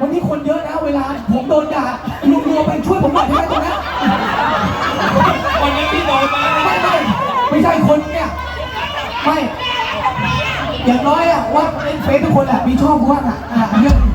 วันนี้คนเยอะนะเวลา ผมโดนด่ารัวๆไปช่วยผมหน่อยได้ไหมตรงนี้วันนี้พี่โดนมาไม่ไม่ไม่ใช่คนเนี่ยไม่อย่างน้อยอะว่าเนเฟซทุกคนแหละมีชอบว่างอะะเรื่อง